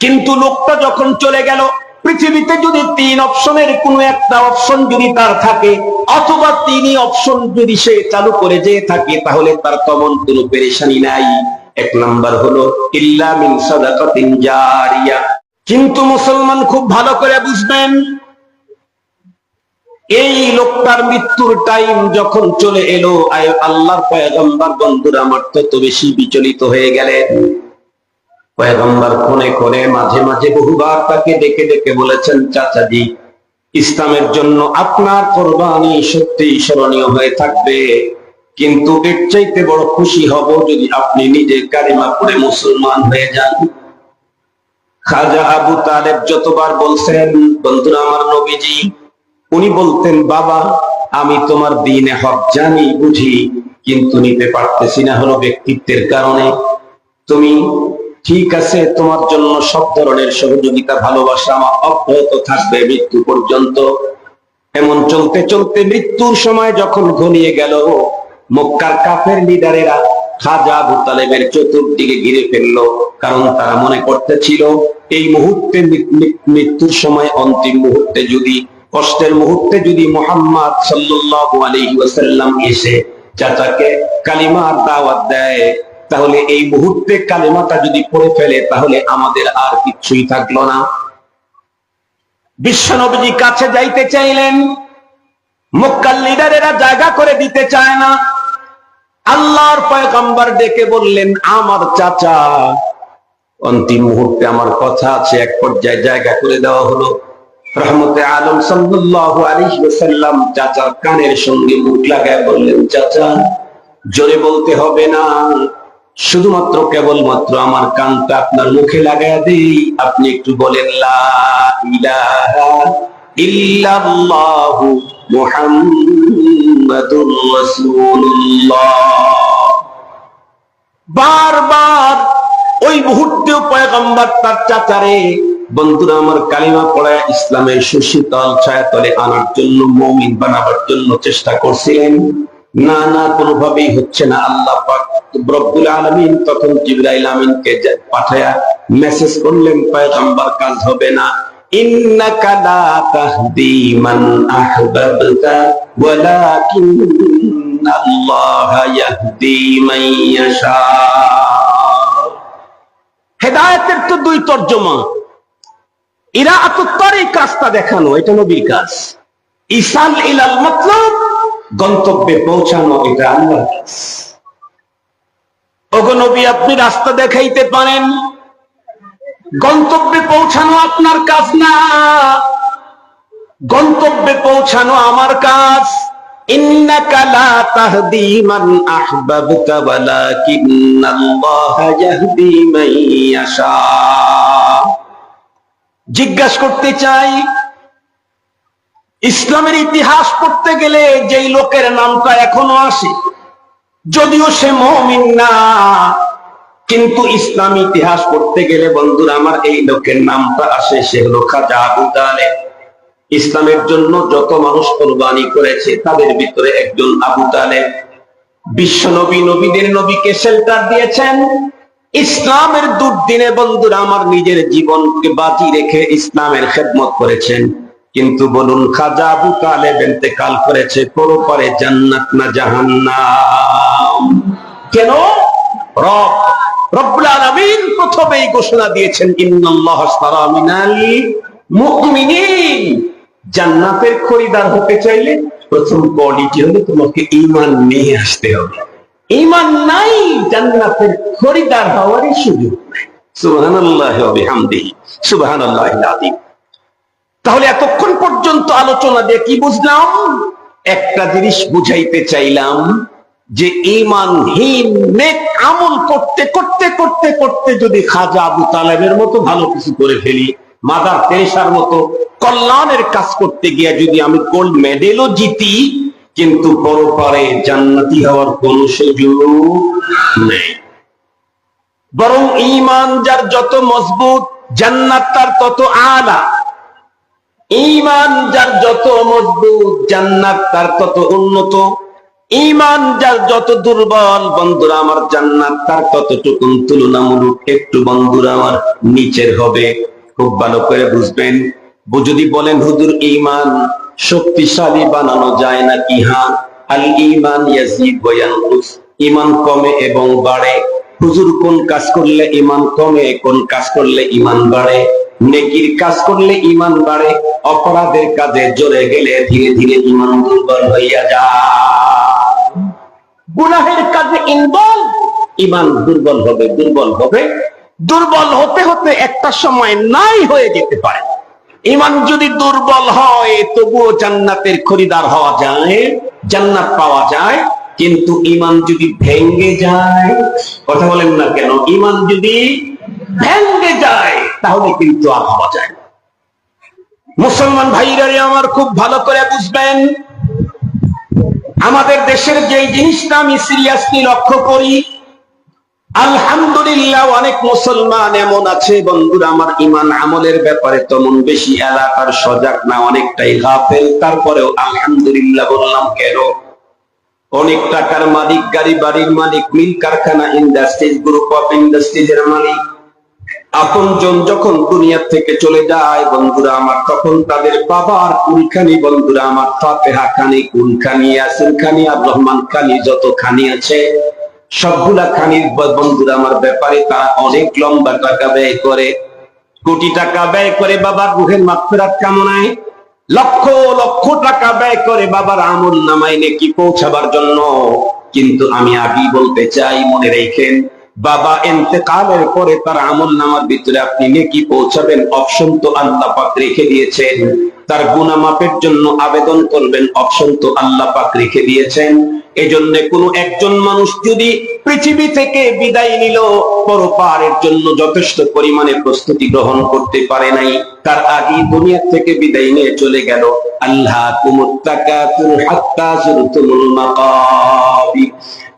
কিন্তু লোকটা যখন চলে গেল, পৃথিবীতে যদি তিন অপশনের কোনো একটা অপশন যদি তার থাকে, অথবা তিনি অপশন যদি সে চালু করে যেয়ে থাকে, তাহলে তার তেমন কোনো পেরেশানি নাই। এক নাম্বার হলো কিন্তু মুসলমান খুব ভালো করে বুঝবেন, এই লোকটার মৃত্যুর টাইম যখন চলে এলো আল্লাহর পয়গম্বর বন্ধুরা আমার তত বেশি বিচলিত হয়ে গেলেন। পয়গম্বর কোনে কোনে মাঝে মাঝে বহুবার তাকে ডেকে ডেকে বলেছেন, চাচাজি, ইসলামের জন্য আপনার কোরবানি সত্যি স্মরণীয় হয়ে থাকবে। কিন্তু এর চাইতে বড় খুশি হব যদি আপনি নিজে কারিমা পড়ে মুসলমান হয়ে যান। খাজা আবু তালেব যতবার বলছেন, বন্ধুরা আমার নবীজি, উনি বলতেন, বাবা, আমি তোমার দিনে হক জানি, বুঝি, কিন্তু নিতে পারতেছি না হলো ব্যক্তিত্বের কারণে। তুমি ঠিক আছে, তোমার জন্য সব ধরনের সহযোগিতা, ভালোবাসা আমার অব্যাহত থাকবে মৃত্যু পর্যন্ত। এমন চলতে চলতে মৃত্যুর সময় যখন ঘনিয়ে গেল, মক্কার কাফের লিডারেরা খাজা আবু তালেবের চতুর্দিকে ঘিরে ফেলল, কারণ তারা মনে করতেছিল, এই মুহূর্তে মৃত্যুর সময় অন্তিম মুহূর্তে যদি, কষ্টের মুহূর্তে যদি মোহাম্মদ সাল্লাল্লাহু আলাইহি ওয়াসাল্লাম এসে চাচাকে কালিমার দাওয়াত দেয় তাহলে এই মুহূর্তে কালিমাটা যদি পড়ে ফেলে, তাহলে আমাদের আর কিছুই থাকল না। বিশ্বনবীজি কাছে যাইতে চাইলেন, মক্কার লিডারেরা জায়গা করে দিতে চায় না। আল্লাহর পয়গম্বর ডেকে বললেন, আমার চাচা, অন্তিম মুহূর্তে আমার কথা আছে, এক পর্যায়ে জায়গা করে দেওয়া হলো। রহমতে আলম সাল্লাল্লাহু আলাইহি কানের সঙ্গে মুখ লাগায় বললেন, চাচা, জোরে বলতে হবে না। শুধুমাত্র কেবলমাত্র আমার কানটা আপনার মুখে লাগায় দিই। আপনি একটু বলেন, লা ইলাহা বারবার ওই মুহূর্তেও পয়গম্বর তার চাচারে, বন্ধুরা, আমার কালিমা পড়ায় ইসলামের সুশীতল ছায়াতলে আনার জন্য, মমিন বানাবার জন্য চেষ্টা করছিলেন। না না, কোনোভাবেই হচ্ছে না। আল্লাহ পাক আলামিন তখন আমিনকে পাঠায়া মেসেজ পয়গম্বর, কাজ হবে না। তো দুই তর্জমা। এরা আতত্তরই কাজটা দেখানো, এটা নবীর কাজ। ইসাল ইলাল মতলব গন্তব্যে পৌঁছানো এটা আল্লাহর কাজ ওগো নবী, আপনি রাস্তা দেখাইতে পারেন? গন্তব্যে পৌঁছানো আপনার কাজ না? গন্তব্যে পৌঁছানো আমার কাজ? তাহদি মান জিজ্ঞাসা করতে চাই ইসলামের ইতিহাস পড়তে গেলে যেই লোকের নামটা এখনও আসে, যদিও সে মমিন না, কিন্তু ইসলাম ইতিহাস পড়তে গেলে বন্ধুরা আমার এই লোকের নামটা আসে, সে হলো খাজা আবু ইসলামের জন্য যত মানুষ কোরবানি করেছে, তাদের ভিতরে একজন আবু তালেব। বিশ্ব নবী নবীদের নবীকে শেল্টার দিয়েছেন। ইসলামের দুর্দিনে বন্ধুরা আমার নিজের জীবনকে বাজি রেখে ইসলামের খেদমত করেছেন। কিন্তু বলুন, খাজা আবু তালেব ইন্তেকাল করেছে পরপারে জান্নাত না জাহান্নাম। কেন? রব, রব্বুল আলামিন প্রথমেই ঘোষণা দিয়েছেন, ইন্নাল্লাহ মুমিনিন। জান্নাতের খরিদার হতে চাইলে প্রথম কোয়ালিটি হলো তোমাকে ঈমান নিয়ে আসতে হবে। ঈমান নাই, জান্নাতের খরিদার হওয়ারই সুযোগ সুবহানাল্লাহি ওয়া বিহামদিহি। সুবহানাল্লাহিল আযীম। তাহলে এতক্ষণ পর্যন্ত আলোচনা দিয়ে কি বুঝলাম? একটা জিনিস বুঝাইতে চাইলাম যে ইমানহীন নেক আমল করতে করতে করতে করতে যদি খাজা আবু তালেবের মতো ভালো কিছু করে ফেলি, মাদার তেরেসার মতো কল্যাণের কাজ করতে গিয়ে যদি আমি গোল্ড মেডেলও জিতি, কিন্তু পরপারে জান্নাতি হওয়ার কোন সুযোগ নেই। বরং ইমান যার যত মজবুত, জান্নাত তার তত আলা। ইমান যার যত মজবুত, জান্নাত তার তত উন্নত। ইমান যার যত দুর্বল, বন্ধুরা আমার জান্নাত তার ততটুকুন তুলনামূলক একটু বন্ধুরা আমার নিচের হবে। খুব ভালো করে বুঝবেন। যদি বলেন, হুজুর ইমান শক্তিশালী বানানো যায় না কি হ্যাঁ। আল ইমান ইমান কমে এবং বাড়ে। হুজুর, কোন কাজ করলে ইমান কমে, কোন কাজ করলে ইমান বাড়ে? নেকির কাজ করলে ইমান বাড়ে, অপরাধের কাজে জড়ে গেলে ধীরে ধীরে ইমান দুর্বল হইয়া যায়। গুনাহের কাজে ইনভলভ ইমান দুর্বল হবে দুর্বল হবে। দুর্বল হতে হতে একটা সময় নাই হয়ে যেতে পারে। ইমান যদি দুর্বল হয়, তবুও জান্নাতের খরিদার হওয়া যায়, জান্নাত পাওয়া যায়। কিন্তু ইমান যদি ভেঙ্গে যায়, কথা বলেন না কেন? ইমান যদি ভেঙ্গে যায়, তাহলে কিন্তু আর হওয়া যায় মুসলমান ভাইরা রে আমার খুব ভালো করে বুঝবেন। আমাদের দেশের যে জিনিসটা আমি সিরিয়াসলি লক্ষ্য করি, আলহামদুলিল্লাহ অনেক মুসলমান এমন আছে, বন্ধুরা, আমার ইমান আমলের ব্যাপারে তেমন বেশি এলাকার সজাগ না, অনেকটাই গাফেল। তারপরেও আলহামদুলিল্লাহ বললাম, কেন? অনেক টাকার মালিক, গাড়ি বাড়ির মালিক, মিল কারখানা ইন্ডাস্ট্রিজ গ্রুপ অফ ইন্ডাস্ট্রিজের মালিক। আপনজন যখন দুনিয়া থেকে চলে যায়, বন্ধুরা আমার, তখন তাদের বাবার কুলখানি বন্ধুরা আমার, ফাতেহা খানি কুলখানি ইয়াসিন খানি আর রহমান খানি, যত খানি আছে, সবগুলা খানির বন্ধুরা আমার ব্যাপারে তারা অনেক লম্বা টাকা ব্যয় করে। কোটি টাকা ব্যয় করে বাবার রুহের মাগফিরাত কামনায়। লক্ষ লক্ষ টাকা ব্যয় করে বাবার আমল নামাইনে কি পৌঁছাবার জন্য। কিন্তু আমি আগেই বলতে চাই, মনে রেখেন, বাবা এতেকালের পরে তার আমল নামার ভিতরে আপনি নেকি পৌঁছাবেন, অপশন তো আল্লাহ পাক রেখে দিয়েছেন। তার গুণা মাপের জন্য আবেদন করবেন, অপশন তো আল্লাহ পাক রেখে দিয়েছেন। এজন্য কোন একজন মানুষ যদি পৃথিবী থেকে বিদায় নিল, পরপারের জন্য যথেষ্ট পরিমাণে প্রস্তুতি গ্রহণ করতে পারে নাই। তার আগেই দুনিয়া থেকে বিদায় নিয়ে চলে গেল। আল্লাহ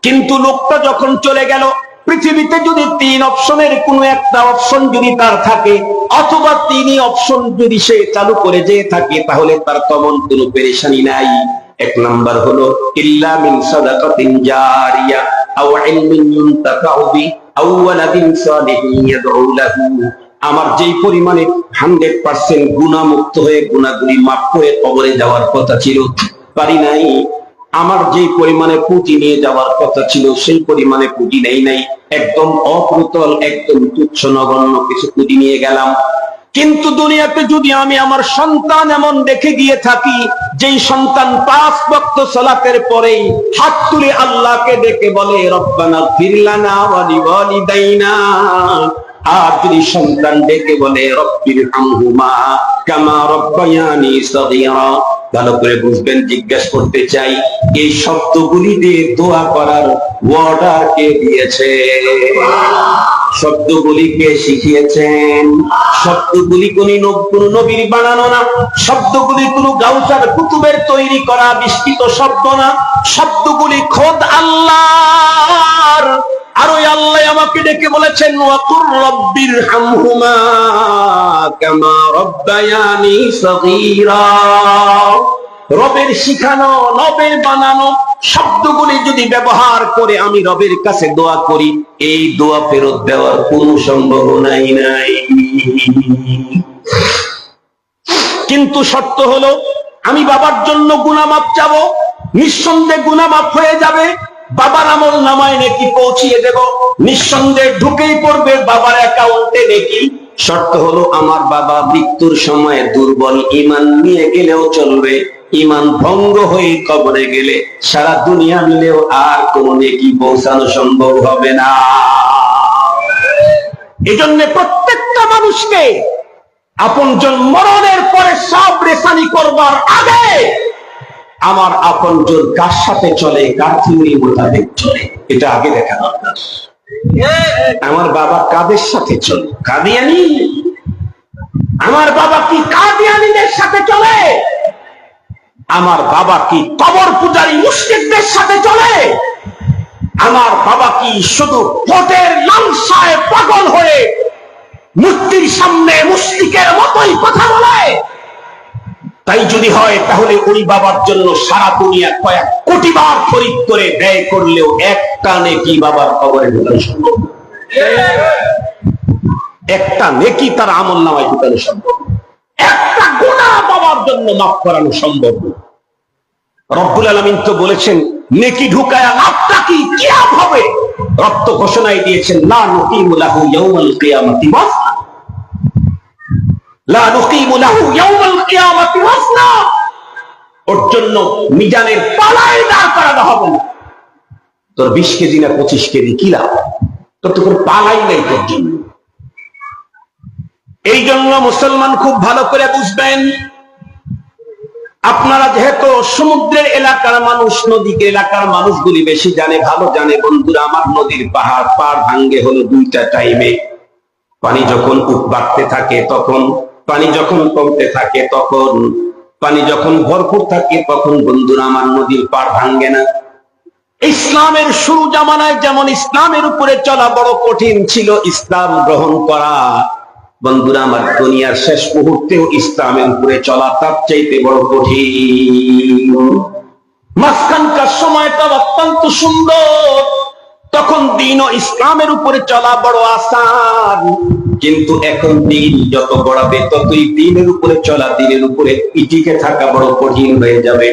কিন্তু লোকটা যখন চলে গেল, পৃথিবীতে যদি তিন অপশনের কোনো একটা অপশন যদি তার থাকে, অথবা তিনি অপশন যদি সে চালু করে যেয়ে থাকে, তাহলে তার তেমন কোনো পেরেশানি নাই। এক নাম্বার হলো, ইল্লা মিন সাদাকাতিন জারিয়া, আও ইলমিন ইউনতাফাউ বি আও ওয়ালাদিন সালিহিন ইয়াদউ লাহু। আমার যেই পরিমাণে হান্ড্রেড পার্সেন্ট গুণামুক্ত হয়ে গুণাগুলি মাফ হয়ে কবরে যাওয়ার কথা ছিল, পারি নাই। আমার যে পরিমাণে পুঁজি নিয়ে যাওয়ার কথা ছিল, সেই পরিমাণে পুঁজি নেই নাই। একদম অপ্রতল, একদম তুচ্ছ, নগণ্য কিছু পুঁজি নিয়ে গেলাম। কিন্তু দুনিয়াতে যদি আমি আমার সন্তান এমন দেখে গিয়ে থাকি যেই সন্তান পাঁচ বক্ত সলাতের পরেই হাত তুলে আল্লাহকে ডেকে বলে, রব্বানা ফিরলানা ওয়ালি আর সন্তান ডেকে বলে রব্বির হামহুমা কামা রব্বায়ানি সগীরা। ভালো করে বুঝবেন, জিজ্ঞেস করতে চাই, এই শব্দগুলি দিয়ে দোয়া করার অর্ডার কে দিয়েছে? শব্দগুলি কে শিখিয়েছেন? শব্দগুলি কোন নবীর বানানো না। শব্দগুলি কোন গাউসার কুতুবের তৈরি করা, বিস্তৃত শব্দ না। শব্দগুলি খোদ আল্লাহর। আর ওই আল্লাহ আমাকে ডেকে বলেছেন রবের শিখানো, রবের বানানো শব্দগুলি যদি ব্যবহার করে আমি রবের কাছে দোয়া করি, এই দোয়া ফেরত দেওয়ার কোন সম্ভাবনাই নাই কিন্তু শর্ত হলো, আমি বাবার জন্য গুনামাপ চাবো, নিঃসন্দেহে গুনামাপ হয়ে যাবে। বাবার আমল নামায় নাকি পৌঁছিয়ে দেব। নিঃসন্দেহে ঢুকেই পড়বে বাবার অ্যাকাউন্টে নাকি। শর্ত হলো আমার বাবা মৃত্যুর সময় দুর্বল ইমান নিয়ে গেলেও চলবে। ইমান ভঙ্গ হয়ে কবরে গেলে সারা দুনিয়া মিলেও আর কোনো নেকি পৌঁছানো সম্ভব হবে না। এজন্য প্রত্যেকটা মানুষকে আপনজন মরণের পরে সব রেসানি করবার আগে আমার আপনজন কার সাথে চলে, কার থিওরি মোতাবেক চলে? এটা আগে দেখা দরকার। আমার বাবা কাদের সাথে চলে? কাদিয়ানি। আমার বাবা কি কাদিয়ানিদের সাথে চলে? আমার বাবা কি কবর পূজারী মুসলিমদের সাথে চলে? আমার বাবা কি শুধু ভোটের লালসায় পাগল হয়ে মূর্তির সামনে মুসলিকের মতোই কথা বলে? তাই যদি হয়, তাহলে ওই বাবার জন্য সারা দুনিয়া কয়েক কোটি বার খরিদ করে ব্যয় করলেও একটা নেকি বাবার কবরে ঢুকানো সম্ভব? একটা নেকি তার আমল নামায় ঢুকানো সম্ভব? একটা গুণা বাবার জন্য মাফ করানো সম্ভব না। রব্বুল আলমিন তো বলেছেন, নেকি ঢুকায় লাভটা কি? হবে। রক্ত ঘোষণায় দিয়েছেন, লা নুকিমু লাহু ইয়াউমাল কিয়ামাতি ওয়াজনা লা নুকিমু লাহু ইয়াউমাল কিয়ামাতি ওয়াজনা এই জন্য মুসলমান খুব ভালো করে বুঝবেন, আপনারা যেহেতু সমুদ্রের এলাকার মানুষ নদী এলাকার মানুষগুলি বেশি জানে, ভালো জানে, বন্ধুরা, আমার নদীর পাহাড় পার ভাঙ্গে হলো দুইটা টাইমে পানি যখন উঠ বাড়তে থাকে, তখন পানি যখন কমতে থাকে তখন, পানি যখন ভরপুর থাকে তখন বন্ধুরা আমার নদীর পাড় ভাঙ্গে না। ইসলামের শুরু জামানায় যেমন ইসলামের উপরে চলা বড় কঠিন ছিল, ইসলাম গ্রহণ করা। বন্ধুরা আমার দুনিয়ার শেষ মুহূর্তেও ইসলামের উপরে চলা তার চাইতে বড় কঠিন। মাঝখানকার সময়টা অত্যন্ত সুন্দর তখন দিন ও ইসলামের উপরে চলা বড় আসান। কিন্তু এখন দিন যত গড়াবে, ততই দিনের উপরে চলা, দিনের উপরে ইটিকে থাকা বড় কঠিন হয়ে যাবে।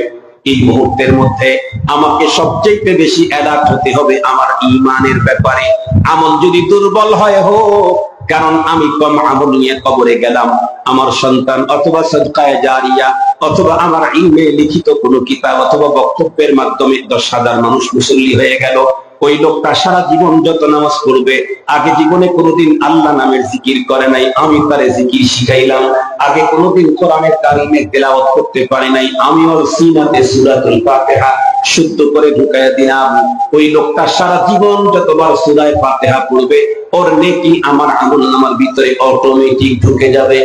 এই মুহূর্তের মধ্যে আমাকে সবচেয়ে বেশি অ্যালার্ট হতে হবে আমার ইমানের ব্যাপারে। আমল যদি দুর্বল হয় হোক, কারণ আমি কম আমল নিয়ে কবরে গেলাম। আমার সন্তান অথবা সদকায় জারিয়া, অথবা আমার ইমে লিখিত কোনো কিতাব অথবা বক্তব্যের মাধ্যমে দশ হাজার মানুষ মুসল্লি হয়ে গেল। ওই লোকটা সারা জীবন যত নামাজ পড়বে, আগে জীবনে কোনোদিন আল্লাহ নামের জিকির করে নাই, আমি তারে জিকির শিখাইলাম। আগে কোনোদিন কোরআনের কারিমে তেলাওয়াত করতে পারে নাই আমি ওর সিনাতে সূরাতুল ফাতিহা শুদ্ধ করে ঢুকাইয়া দিলাম। ওই লোকটা সারা জীবন যতবার সূরায় ফাতিহা পড়বে, ওর নেকি আমার আমল নামার ভিতরে অটোমেটিক ঢুকে যাবে।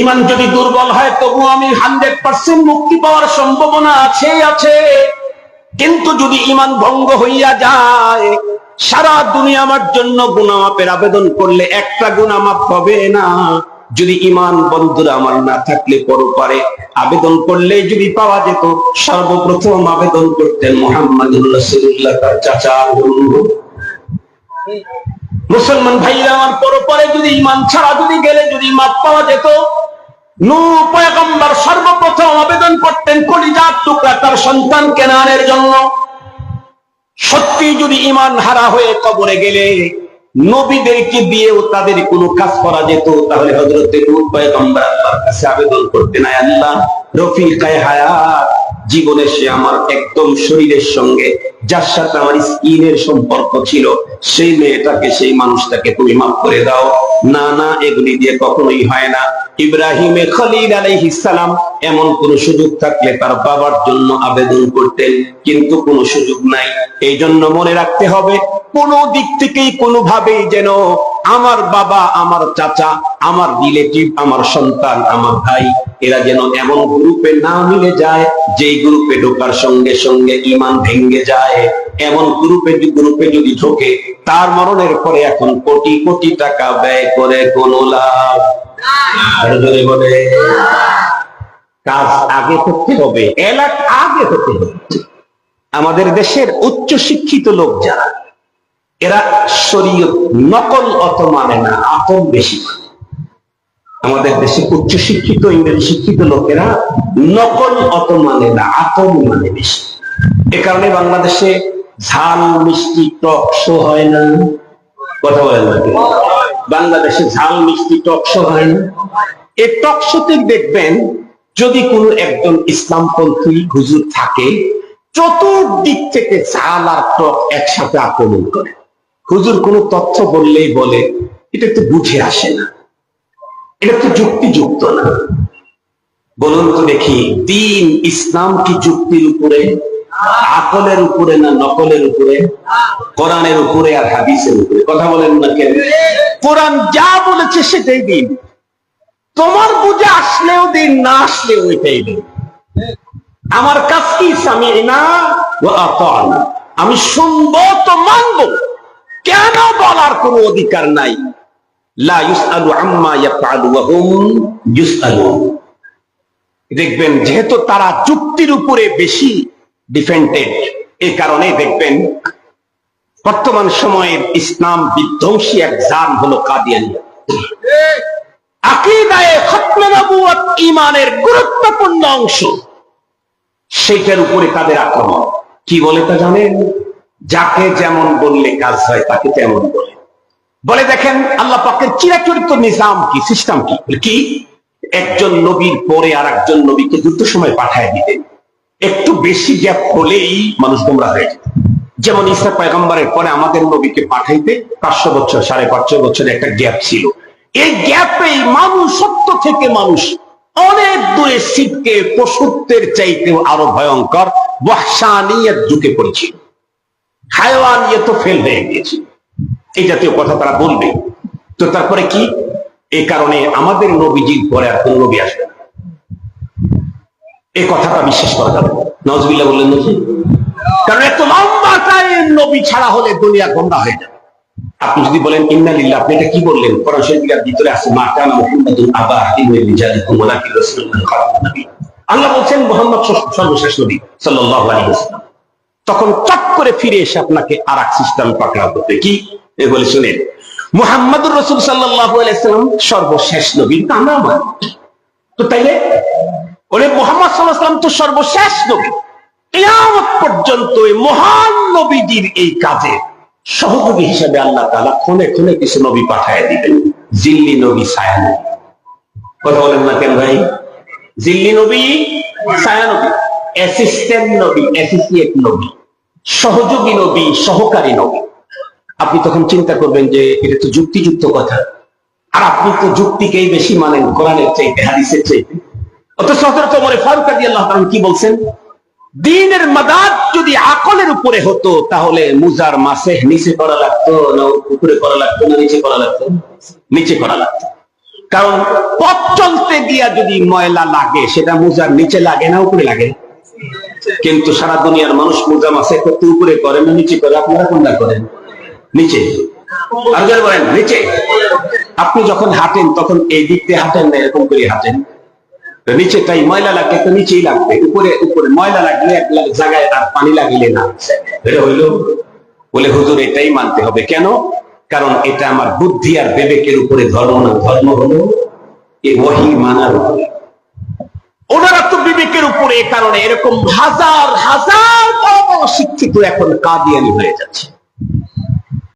ইমান যদি দুর্বল হয় তবু আমি হান্ড্রেড পার্সেন্ট মুক্তি পাওয়ার সম্ভাবনা আছে আছে। কিন্তু যদি ইমান ভঙ্গ হইয়া যায়, সারা দুনিয়া আমার জন্য গুনামাপের আবেদন করলে একটা গুনামাপ হবে না। যদি ইমান বন্ধুরা আমার না থাকলে পরপারে আবেদন করলে যদি পাওয়া যেত, সর্বপ্রথম আবেদন করতেন চাচা মুসলমান ভাইরা, আমার পরপরে যদি ইমান ছাড়া যদি গেলে যদি মাপ পাওয়া যেত সর্বপ্রথম আবেদন করতেন কলিজার টুকরা তার সন্তান কেনানের জন্য। সত্যি যদি ইমান হারা হয়ে কবরে গেলে নবীদেরকে দিয়েও তাদের কোনো কাজ করা যেত, তাহলে হজরত পয়গম্বর আল্লাহর কাছে আবেদন করতেন আল্লাহ, রফিকায় হায়াত জীবনে সে আমার একদম শরীরের সঙ্গে, যার সাথে আমার স্কিনের সম্পর্ক ছিল, সেই মেয়েটাকে, সেই মানুষটাকে তুমি মাফ করে দাও। না না, এগুলি দিয়ে কখনোই হয় না। ইব্রাহিমে খলিল আলাইহিস সালাম এমন কোন সুযোগ থাকলে তার বাবার জন্য আবেদন করতেন, কিন্তু কোনো সুযোগ নাই। এই জন্য মনে রাখতে হবে, কোন দিক থেকেই কোনোভাবেই যেন আমার বাবা, আমার চাচা, আমার রিলেটিভ, আমার সন্তান, আমার ভাই এরা যেন এমন গ্রুপে না মিলে যায়, যেই গ্রুপে ঢোকার সঙ্গে সঙ্গে ইমান ভেঙ্গে যায়। এমন গ্রুপে গ্রুপে যদি ঢোকে, তার মরণের পরে এখন কোটি কোটি টাকা ব্যয় করে কোনো লাভ বলে। কাজ আগে করতে হবে, এলাক আগে হতে হবে। আমাদের দেশের উচ্চ শিক্ষিত লোক যারা, এরা শরীয়ত নকল অত মানে না, আপন বেশি। মানে। আমাদের দেশে উচ্চ শিক্ষিত ইংরেজি শিক্ষিত লোকেরা নকল অত মানে না আপন মানে বেশি। এ কারণে বাংলাদেশে ঝাল, মিষ্টি, টক শো হয় না। কথা বলেন বাংলাদেশে ঝাল, মিষ্টি, টক শো হয় না। এই টক শোতে দেখবেন যদি কোনো একজন ইসলামপন্থী হুজুর থাকে, চতুর্দিক থেকে ঝাল আর টক একসাথে আক্রমণ করে। হুজুর কোনো তথ্য বললেই বলে, এটা তো বুঝে আসে না। এটা তো যুক্তিযুক্ত না। বলুন তো দেখি, দিন ইসলাম কি যুক্তির উপরে, আকলের উপরে না নকলের উপরে, কোরআনের উপরে আর হাদিসের উপরে? কথা বলেন না কেন? কোরআন যা বলেছে সেটাই দিন। তোমার বুঝে আসলেও দিন, না আসলেও ওইটাই দিন। আমার কাজ কি? স্বামী না আমি শুনব তো মানবো। কেন বলার কোনো অধিকার নাই? দেখবেন, যেহেতু তারা যুক্তির উপরে বেশি ডিফেন্ডেড এই কারণে দেখবেন, বর্তমান সময়ের ইসলাম বিধ্বংসী এক জান হলো ইমানের গুরুত্বপূর্ণ অংশ। সেইটার উপরে তাদের আক্রমণ। কি বলে তা জানেন? যাকে যেমন বললে কাজ হয়, তাকে তেমন বলে। বলে দেখেন, আল্লাহ পাকের চিরাচরিত নিজাম কি? সিস্টেম কি? কি? একজন নবীর পরে আর একজন নবীকে দ্রুত সময় পাঠায় দিতেন একটু বেশি গ্যাপ হলেই মানুষ গোমরা হয়ে যেত যেমন ইসা পয়গম্বরের পরে আমাদের নবীকে পাঠাইতে পাঁচশো বছর, সাড়ে পাঁচশো বছরের একটা গ্যাপ ছিল। এই গ্যাপেই মানুষ, সত্য থেকে মানুষ অনেক দূরে শীতকে পশুত্বের চাইতেও আরও ভয়ঙ্কর, বহসানিয়ত ঢুকে পড়েছিল। হায়ওয়ানিয়ত ফেল হয়ে গিয়েছে এই জাতীয় কথা তারা বলবে। তো তারপরে কি? এই কারণে আমাদের নবীজির পরে আর কোন নবী আসবে এই কথাটা বিশ্বাস করা যাবে নজবিল্লা বললেন নাকি? কারণ এত লম্বা টাইম নবী ছাড়া হলে দুনিয়া গোমরা হয়ে যাবে। আপনি যদি বলেন, ইন্নালিল্লাহ আপনি এটা কি বললেন? কোরআন শরীফের ভিতরে আছে, মা কানা মুহাম্মাদুন আবা আহিমির রিজালিকুম ওয়ালাকিন রাসূলুল্লাহ খাতামুন নবী। আল্লাহ বলছেন, মুহাম্মদ সর্বশেষ নবী সাল্লাল্লাহু আলাইহি ওয়াসাল্লাম। তখন চট করে ফিরে এসে আপনাকে আর এক সিস্টেম পাকড়াও করতে কি? এ বলে শুনেন, মুহাম্মদুর রাসূল সাল্লাল্লাহু আলাইহি সর্বশেষ নবী। তা মানি তো তাইলে ওরে মোহাম্মদ ওয়াসাল্লাম তো সর্বশেষ নবী। কিয়ামত পর্যন্ত এই মহান নবীজির এই কাজে সহযোগী হিসেবে আল্লাহ তাআলা ক্ষণে ক্ষণে কিছু নবী পাঠায় দিবেন। জিল্লি নবী ছায়া নবী। কথা বলেন না কেন ভাই? জিল্লি নবী, ছায়া নবী অ্যাসিস্ট্যান্ট নবী অ্যাসোসিয়েট নবী, সহযোগী নবী, সহকারী নবী। আপনি তখন চিন্তা করবেন যে এটা তো যুক্তিযুক্ত কথা। আর আপনি তো যুক্তিকেই বেশি মানেন কোরআনের চাইতে, হাদিসের চাইতে। কি বলছেন? দিনের মাদাদ যদি আকলের উপরে হতো, তাহলে মুজার মাসে নিচে করা লাগতো না উপরে করা লাগতো না নিচে করা লাগতো? নিচে করা লাগতো। কারণ পথ চলতে গিয়া যদি ময়লা লাগে, সেটা মুজার নিচে লাগে না উপরে লাগে কিন্তু সারা দুনিয়ার মানুষ মুজা মাসে করতে উপরে করে না, নিচে করে, আপনারা কোনটা করেন? নিচে। আর বলেন, নিচে। আপনি যখন হাঁটেন, তখন এই দিক দিয়ে হাঁটেন না, এরকম করে হাঁটেন। তো নিচেটাই ময়লা লাগলে তো নিচেই লাগবে। উপরে উপরে ময়লা লাগলে এক জায়গায় আর পানি লাগিলে না। এটা হইল, বলে হুজুর, এটাই মানতে হবে। কেন? কারণ এটা আমার বুদ্ধি আর বিবেকের উপরে ধর্ম না। ধর্ম হলো এ ওহি মানার উপরে। ওনারা তো বিবেকের উপরে কারণে এরকম হাজার হাজার শিক্ষিত এখন কাদিয়ানি হয়ে যাচ্ছে।